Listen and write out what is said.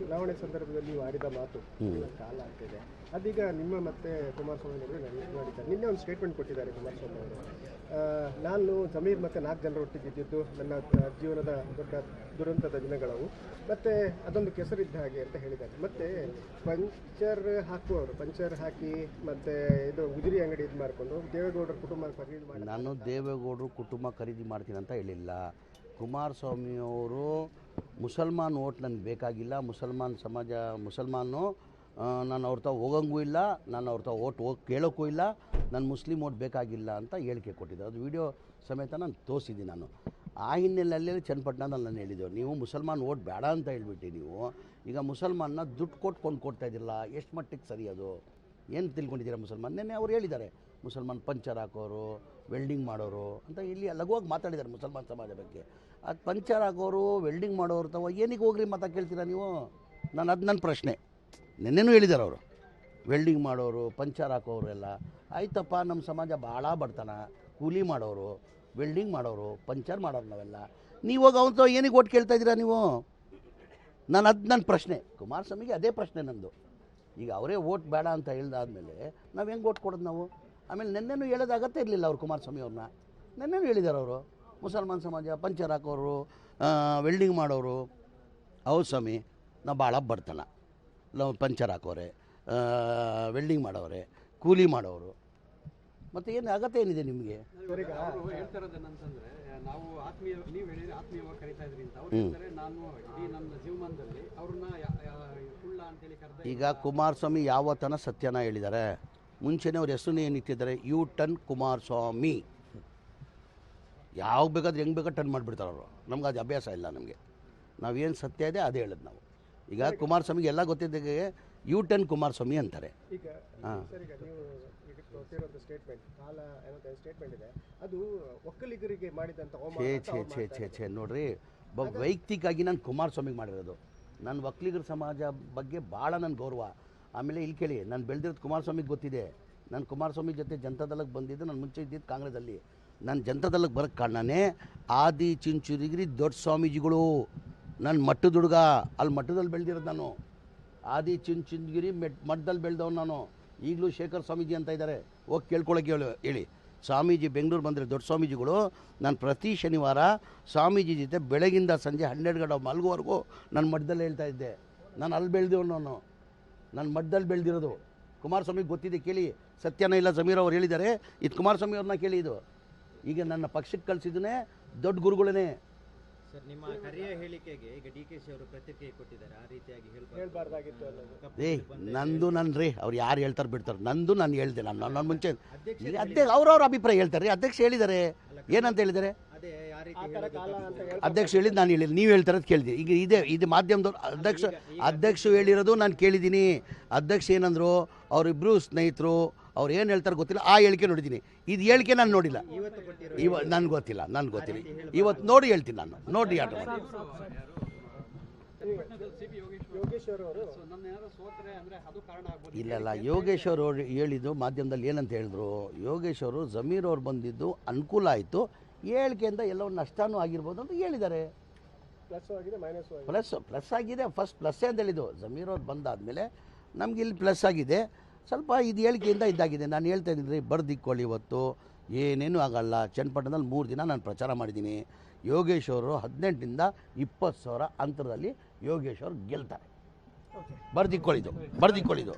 ಚುನಾವಣೆ ಸಂದರ್ಭದಲ್ಲಿ ನೀವು ಆಡಿದ ಮಾತು ಕಾಲ ಆಗ್ತಿದೆ. ಅದೀಗ ನಿಮ್ಮ ಮತ್ತೆ ಕುಮಾರಸ್ವಾಮಿ ಅವರು ಮಾಡಿದ್ದಾರೆ ನಿನ್ನೆ ಒಂದು ಸ್ಟೇಟ್ಮೆಂಟ್ ಕೊಟ್ಟಿದ್ದಾರೆ ಕುಮಾರಸ್ವಾಮಿ ಅವರು. ನಾನು ಸಮೀರ್ ಮತ್ತೆ ನಾಲ್ಕು ಜನರ ಒಟ್ಟಿಗೆ ಇದ್ದಿದ್ದು ನನ್ನ ಜೀವನದ ದೊಡ್ಡ ದುರಂತದ ದಿನಗಳವು. ಮತ್ತೆ ಅದೊಂದು ಕೆಸರಿದ್ದ ಹಾಗೆ ಅಂತ ಹೇಳಿದ್ದಾರೆ. ಮತ್ತೆ ಪಂಚರ್ ಹಾಕುವವರು ಪಂಚರ್ ಹಾಕಿ ಮತ್ತೆ ಇದು ಉಜಿರಿ ಅಂಗಡಿ ಇದು ಮಾಡಿಕೊಂಡು ದೇವೇಗೌಡರ ಕುಟುಂಬ ಖರೀದಿ ಮಾಡಿ ನಾನು ದೇವೇಗೌಡರು ಕುಟುಂಬ ಖರೀದಿ ಮಾಡ್ತೀನಿ ಅಂತ ಹೇಳಿಲ್ಲ. ಕುಮಾರಸ್ವಾಮಿಯವರು ಮುಸಲ್ಮಾನ್ ಓಟ್ ನನಗೆ ಬೇಕಾಗಿಲ್ಲ. ಮುಸಲ್ಮಾನ್ ಸಮಾಜ, ಮುಸಲ್ಮಾನು ನಾನು ಅವ್ರ ತಾವು ಹೋಗಂಗೂ ಇಲ್ಲ, ನಾನು ಅವ್ರ ತಾವ ಓಟ್ ಹೋಗಿ ಕೇಳೋಕ್ಕೂ ಇಲ್ಲ, ನಾನು ಮುಸ್ಲಿಂ ಓಟ್ ಬೇಕಾಗಿಲ್ಲ ಅಂತ ಹೇಳಿಕೆ ಕೊಟ್ಟಿದ್ದೆ. ಅದು ವಿಡಿಯೋ ಸಮೇತ ನಾನು ತೋರಿಸಿದ್ದೀನಿ ನಾನು. ಆ ಹಿನ್ನೆಲೆಯಲ್ಲಿ ಚನ್ನಪಟ್ಟಣದಲ್ಲಿ ನಾನು ಹೇಳಿದ್ದೆವು ನೀವು ಮುಸಲ್ಮಾನ್ ಓಟ್ ಬೇಡ ಅಂತ ಹೇಳ್ಬಿಟ್ಟು ನೀವು. ಈಗ ಮುಸಲ್ಮಾನ್ನ ದುಡ್ಡು ಕೊಟ್ಟು ಕೊಂಡು ಕೊಡ್ತಾ ಇದ್ದಿಲ್ಲ ಎಷ್ಟು ಮಟ್ಟಿಗೆ ಸರಿ ಅದು? ಏನು ತಿಳ್ಕೊಂಡಿದ್ದೀರಾ ಮುಸಲ್ಮಾನ್? ನೆನ್ನೆ ಅವ್ರು ಹೇಳಿದ್ದಾರೆ ಮುಸಲ್ಮಾನ್ ಪಂಚರ್ ಹಾಕೋರು ವೆಲ್ಡಿಂಗ್ ಮಾಡೋರು ಅಂತ ಇಲ್ಲಿ ಲಘುವಾಗಿ ಮಾತಾಡಿದ್ದಾರೆ ಮುಸಲ್ಮಾನ್ ಸಮಾಜ ಬಗ್ಗೆ. ಅದು ಪಂಚರ್ ಹಾಕೋರು ವೆಲ್ಡಿಂಗ್ ಮಾಡೋರು ತವ ಏನಿಗೆ ಹೋಗ್ರಿ ಮಾತಾ ಕೇಳ್ತೀರಾ ನೀವು? ನಾನು ಅದು ನನ್ನ ಪ್ರಶ್ನೆ. ನಿನ್ನೆನೂ ಹೇಳಿದ್ದಾರೆ ಅವರು. ವೆಲ್ಡಿಂಗ್ ಮಾಡೋರು, ಪಂಚರ್ ಹಾಕೋರು ಎಲ್ಲ. ಆಯ್ತಪ್ಪ ನಮ್ಮ ಸಮಾಜ ಭಾಳ ಬಡ್ತಾನೆ. ಕೂಲಿ ಮಾಡೋರು ವೆಲ್ಡಿಂಗ್ ಮಾಡೋರು, ಪಂಚರ್ ಮಾಡೋರು ನಾವೆಲ್ಲ. ನೀವು ಹೋಗಿ ಅವನ ಏನಿಗೆ ಓಟ್ ಕೇಳ್ತಾ ಇದ್ದೀರಾ ನೀವು? ನಾನು ಅದು ನನ್ನ ಪ್ರಶ್ನೆ. ಕುಮಾರಸ್ವಾಮಿಗೆ ಅದೇ ಪ್ರಶ್ನೆ ನಂದು. ಈಗ ಅವರೇ ಓಟ್ ಬೇಡ ಅಂತ ಹೇಳ್ದಾದ್ಮೇಲೆ ನಾವು ಹೆಂಗೆ ಓಟ್ ಕೊಡೋದು ನಾವು? ಆಮೇಲೆ ನೆನ್ನೆನೂ ಹೇಳೋದು ಅಗತ್ಯ ಇರಲಿಲ್ಲ ಅವರು ಕುಮಾರಸ್ವಾಮಿ ಅವ್ರನ್ನ. ನೆನ್ನೆನೂ ಹೇಳಿದ್ದಾರೆ ಅವರು. ಮುಸಲ್ಮಾನ್ ಸಮಾಜ ಪಂಚರ್ ಹಾಕೋರು ವೆಲ್ಡಿಂಗ್ ಮಾಡೋರು. ಹೌದು ಸ್ವಾಮಿ ನಾವು ಭಾಳ ಬರ್ತಲ್ಲ ನಾವು ಪಂಚರ್ ಹಾಕೋರೆ ವೆಲ್ಡಿಂಗ್ ಮಾಡೋರೆ ಕೂಲಿ ಮಾಡೋರು. ಮತ್ತು ಏನು ಅಗತ್ಯ ಏನಿದೆ ನಿಮಗೆ? ಇವರಿಗೆ ಅವರು ಹೇಳ್ತಾ ಇರೋದೇನಂತಂದ್ರೆ ನಾವು ಆತ್ಮೀಯ ನೀವು ಹೇಳಿದ್ರೆ ಆತ್ಮೀಯವಾಗಿ ಕರಿತಾ ಇದ್ರಿ ಅಂತ. ಅವ್ರು ಹೇಳ್ತಾರೆ ನಾನು ಇಡೀ ನನ್ನ ಜೀವಮಾನದಲ್ಲಿ ಅವ್ರನ್ನ ಯಾ- ಯಾ- ಕುಳ್ಳ ಅಂತೇಳಿ ಕರೆದ ಈಗ ಕುಮಾರಸ್ವಾಮಿ ಯಾವತ್ತನ ಸತ್ಯನ ಹೇಳಿದ್ದಾರೆ ಮುಂಚೆನೇ ಅವ್ರ ಹೆಸರು ಏನು ಇಟ್ಟಿದ್ದಾರೆ ಯು ಟನ್ ಕುಮಾರಸ್ವಾಮಿ. ಯಾವಾಗ ಬೇಕಾದ್ರೆ ಹೆಂಗೆ ಬೇಕಾದ್ರೆ ಟನ್ ಮಾಡಿಬಿಡ್ತಾರೆ ಅವರು. ನಮ್ಗೆ ಅದು ಅಭ್ಯಾಸ ಇಲ್ಲ ನಮಗೆ. ನಾವೇನು ಸತ್ಯ ಇದೆ ಅದೇ ಹೇಳೋದು ನಾವು. ಈಗ ಕುಮಾರಸ್ವಾಮಿಗೆ ಎಲ್ಲ ಗೊತ್ತಿದ್ದಾಗೆ ಯು ಟನ್ ಕುಮಾರಸ್ವಾಮಿ ಅಂತಾರೆ. ಹಾಂ. ಛೇ ಛೇ ಛೇ ಛೇ ಛೇ ನೋಡ್ರಿ. ಬ ವೈಯಕ್ತಿಕಾಗಿ ನಾನು ಕುಮಾರಸ್ವಾಮಿಗೆ ಮಾಡಿರೋದು. ನನ್ನ ಒಕ್ಕಲಿಗರ ಸಮಾಜ ಬಗ್ಗೆ ಭಾಳ ನನ್ನ ಗೌರವ. ಆಮೇಲೆ ಇಲ್ಲಿ ಕೇಳಿ, ನಾನು ಬೆಳೆದಿರೋದು ಕುಮಾರಸ್ವಾಮಿಗೆ ಗೊತ್ತಿದೆ. ನಾನು ಕುಮಾರಸ್ವಾಮಿ ಜೊತೆ ಜನತಾದಳಕ್ಕೆ ಬಂದಿದ್ದು ನಾನು ಮುಂಚೆ ಇದ್ದಿದ್ದು ಕಾಂಗ್ರೆಸ್ಸಲ್ಲಿ. ನಾನು ಜನತಾದಳಕ್ಕೆ ಬರೋಕ್ಕೆ ಕಾರಣನೇ ಆದಿ ಚಿಂಚುರಿಗಿರಿ ದೊಡ್ಡ ಸ್ವಾಮೀಜಿಗಳು. ನನ್ನ ಮಟ್ಟದ ಹುಡುಗ, ಅಲ್ಲಿ ಮಟ್ಟದಲ್ಲಿ ಬೆಳೆದಿರೋದು ನಾನು. ಆದಿ ಚಿಂಚುಂದಗಿರಿ ಮೆಟ್, ಮಠದಲ್ಲಿ ಬೆಳೆದವನು ನಾನು. ಈಗಲೂ ಶೇಖರ್ ಸ್ವಾಮೀಜಿ ಅಂತ ಇದ್ದಾರೆ. ಹೋಗಿ ಕೇಳ್ಕೊಳ್ಳೋಕೆ ಹೇಳಿ ಹೇಳಿ. ಸ್ವಾಮೀಜಿ ಬೆಂಗಳೂರು ಬಂದರೆ ದೊಡ್ಡ ಸ್ವಾಮೀಜಿಗಳು. ನಾನು ಪ್ರತಿ ಶನಿವಾರ ಸ್ವಾಮೀಜಿ ಜೊತೆ ಬೆಳಗಿಂದ ಸಂಜೆ ಹನ್ನೆರಡು ಗಂಟೆ ಮಲಗುವವರೆಗೂ ನಾನು ಮಠದಲ್ಲಿ ಹೇಳ್ತಾ ಇದ್ದೆ. ನಾನು ಅಲ್ಲಿ ಬೆಳೆದವನು ನಾನು. ನನ್ನ ಮಡ್ಡಲ್ಲಿ ಬೆಳೆದಿರೋದು. ಕುಮಾರಸ್ವಾಮಿ ಗೊತ್ತಿದೆ ಕೇಳಿ. ಸತ್ಯನ ಇಲ್ಲ ಸಮೀರ್ ಅವ್ರು ಹೇಳಿದ್ದಾರೆ. ಇದು ಕುಮಾರಸ್ವಾಮಿ ಅವ್ರನ್ನ ಕೇಳಿ ಇದು. ಈಗ ನನ್ನ ಪಕ್ಷಕ್ಕೆ ಕಳಿಸಿದನೇ ದೊಡ್ಡ ಗುರುಗಳೇ ಸರ್ ನಿಮ್ಮ ಕರೆಯ ಹೇಳಿಕೆಗೆ ಈಗ ಡಿ ಕೆ ಶಿ ಅವರು ಪ್ರತಿಕ್ರಿಯೆ ಕೊಟ್ಟಿದ್ದಾರೆ. ಆ ರೀತಿಯಾಗಿ ಹೇಳ್ಬಾರ್ದಾಗಿತ್ತು ನಂದು ನನ್ನ ರೀ ಅವ್ರು ಯಾರು ಹೇಳ್ತಾರೆ ಬಿಡ್ತಾರೆ. ನಂದು ನಾನು ಹೇಳ್ದೆ ನಾನು ನನ್ನ ಮುಂಚೆ ಅಧ್ಯಕ್ಷ ಅವ್ರವ್ರ ಅಭಿಪ್ರಾಯ ಹೇಳ್ತಾರೆ. ರೀ ಅಧ್ಯಕ್ಷ ಹೇಳಿದ್ದಾರೆ. ಏನಂತ ಹೇಳಿದ್ದಾರೆ? ಅಧ್ಯಕ್ಷ ಹೇಳಿದ್ ನಾನು ಹೇಳಿಲ್ಲ ನೀವು ಹೇಳ್ತಾರದು ಕೇಳಿದೆ ಈಗ ಇದೆ ಇದು ಮಾಧ್ಯಮದವ್ರು ಅಧ್ಯಕ್ಷ ಅಧ್ಯಕ್ಷ ಹೇಳಿರೋದು ನಾನು ಕೇಳಿದ್ದೀನಿ. ಅಧ್ಯಕ್ಷ ಏನಂದ್ರು ಅವರಿಬ್ರು ಸ್ನೇಹಿತರು ಅವ್ರು ಏನು ಹೇಳ್ತಾರೆ ಗೊತ್ತಿಲ್ಲ. ಆ ಹೇಳಿಕೆ ನೋಡಿದ್ದೀನಿ. ಇದು ಹೇಳಿಕೆ ನಾನು ನೋಡಿಲ್ಲ. ಇವ ನನ್ಗೆ ಗೊತ್ತಿಲ್ಲ ನನ್ಗೆ ಗೊತ್ತಿಲ್ಲ. ಇವತ್ತು ನೋಡಿ ಹೇಳ್ತೀನಿ ನಾನು. ನೋಡಿ ಆಟ ಇಲ್ಲ ಇಲ್ಲ. ಯೋಗೇಶ್ ಅವರು ಹೇಳಿದ್ದು ಮಾಧ್ಯಮದಲ್ಲಿ ಏನಂತ ಹೇಳಿದ್ರು ಯೋಗೇಶ್ ಅವರು ಜಮೀರ್ ಅವ್ರು ಬಂದಿದ್ದು ಅನುಕೂಲ ಆಯಿತು. ಹೇಳಿಕೆಯಿಂದ ಎಲ್ಲವೂ ನಷ್ಟನೂ ಆಗಿರ್ಬೋದು ಅಂತ ಹೇಳಿದ್ದಾರೆ. ಪ್ಲಸ್ ಪ್ಲಸ್ ಪ್ಲಸ್ ಆಗಿದೆ ಫಸ್ಟ್ ಪ್ಲಸ್ ಅಂತ ಹೇಳಿದ್ದು ಜಮೀರ್ ಅವ್ರು ಬಂದಾದಮೇಲೆ ನಮ್ಗೆ ಇಲ್ಲಿ ಪ್ಲಸ್ ಆಗಿದೆ. ಸ್ವಲ್ಪ ಇದು ಹೇಳಿಕೆಯಿಂದ ಇದಾಗಿದೆ. ನಾನು ಹೇಳ್ತಾ ಇದ್ದೀನಿ ಬರ್ದಿಕ್ಕೊಳ್ಳಿ ಇವತ್ತು. ಏನೇನೂ ಆಗಲ್ಲ. ಚನ್ನಪಟ್ಟಣದಲ್ಲಿ ಮೂರು ದಿನ ನಾನು ಪ್ರಚಾರ ಮಾಡಿದ್ದೀನಿ. ಯೋಗೇಶ್ ಅವರು ಹದಿನೆಂಟರಿಂದ ಇಪ್ಪತ್ತು ಸಾವಿರ ಅಂತರದಲ್ಲಿ ಯೋಗೇಶ್ ಅವರು ಗೆಲ್ತಾರೆ. ಬರ್ದಿಕ್ಕೊಳ್ಳಿದ್ದು ಬರ್ದಿಕ್ಕೊಳ್ಳಿದ್ದು